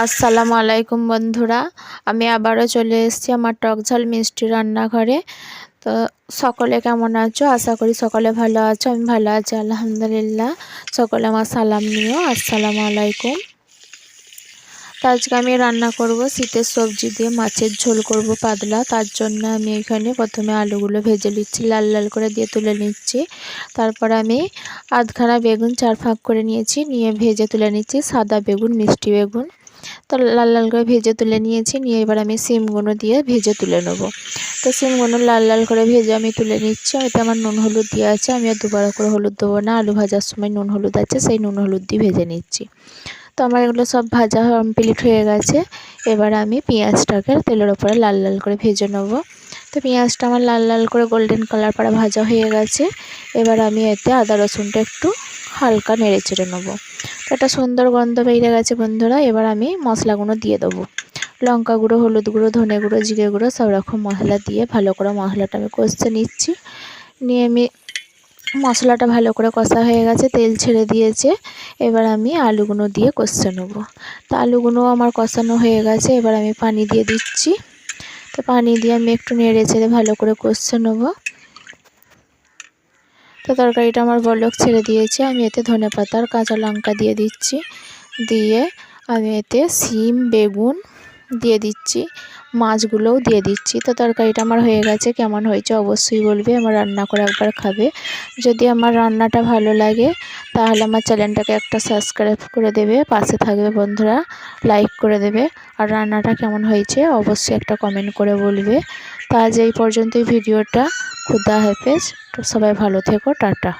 আসসালামু আলাইকুম বন্ধুরা। আমি আবারও চলে এসেছি আমার টক ঝাল মিষ্টি রান্নাঘরে। তো সকলে কেমন আছো? আশা করি সকলে ভালো আছো, আমি ভালো আছি, আলহামদুলিল্লাহ। সকলে আমার সালাম নিও, আসসালামু আলাইকুম। তো আজকে আমি রান্না করব শীতের সবজি দিয়ে মাছের ঝোল করব পাতলা। তার জন্য আমি এখানে প্রথমে আলুগুলো ভেজে নিচ্ছি, লাল লাল করে দিয়ে তুলে নিচ্ছি। তারপর আমি আধখানা বেগুন চার ফাঁক করে নিয়েছি, নিয়ে ভেজে তুলে নিচ্ছি, সাদা বেগুন, মিষ্টি বেগুন। তো লাল লাল করে ভেজে তুলে নিয়েছি। নিয়ে এবার আমি সিমগুলো দিয়ে ভেজে তুলে নেব। তো সিমগুলো লাল লাল করে ভেজে আমি তুলে নিচ্ছি। এতে আমার নুন হলুদ দিয়ে আছে। আমি আর দুবার করে হলুদ দেবো না। আলু ভাজার সময় নুন হলুদ আছে, সেই নুন হলুদ দিয়ে ভেজে নিচ্ছি। তো আমার এগুলো সব ভাজা কমপ্লিট হয়ে গেছে। এবার আমি পেঁয়াজটাকে তেলের ওপরে লাল লাল করে ভেজে নেব। তো পেঁয়াজটা আমার লাল লাল করে গোল্ডেন কালার পাড়া ভাজা হয়ে গেছে। এবার আমি এতে আদা রসুনটা একটু হালকা নেড়ে চেড়ে নেব। একটা সুন্দর গন্ধ বেরিয়ে গেছে, বন্ধুরা। এবার আমি মশলাগুলো দিয়ে দেবো। লঙ্কা গুঁড়ো, হলুদ গুঁড়ো, ধনে গুঁড়ো, জিরে গুঁড়ো, সব রকম মশলা দিয়ে ভালো করে মশলাটা আমি কষতে নিচ্ছি। নিয়ে আমি মশলাটা ভালো করে কষা হয়ে গেছে, তেল ছেড়ে দিয়েছে। এবার আমি আলুগুলো দিয়ে কষতে নেব। তো আলুগুলো আমার কষানো হয়ে গেছে, এবার আমি পানি দিয়ে দিচ্ছি। তো পানি দিয়ে আমি একটু নেড়ে চেড়ে ভালো করে কষতে নেব। তো তরকারিটা আমার বলক ছেড়ে দিয়েছে। আমি এতে ধনে পাতা আর কাঁচা লঙ্কা দিয়ে দিচ্ছি। দিয়ে আমি এতে সিম, বেগুন দিয়ে দিচ্ছি। মাছগুলোও দিয়ে দিচ্ছি। তো তরকারিটা আমার হয়ে গেছে। কেমন হয়েছে অবশ্যই বলবে। আমার রান্না করে একবার খাবে। যদি আমার রান্নাটা ভালো লাগে, তাহলে আমার চ্যানেলটাকে একটা সাবস্ক্রাইব করে দেবে। পাশে থাকবে বন্ধুরা, লাইক করে দেবে। আর রান্নাটা কেমন হয়েছে, অবশ্যই একটা কমেন্ট করে বলবে। তা আজ এই পর্যন্তই ভিডিওটা। খুদা হাফেজ। সবাই ভালো থেকো টাটা।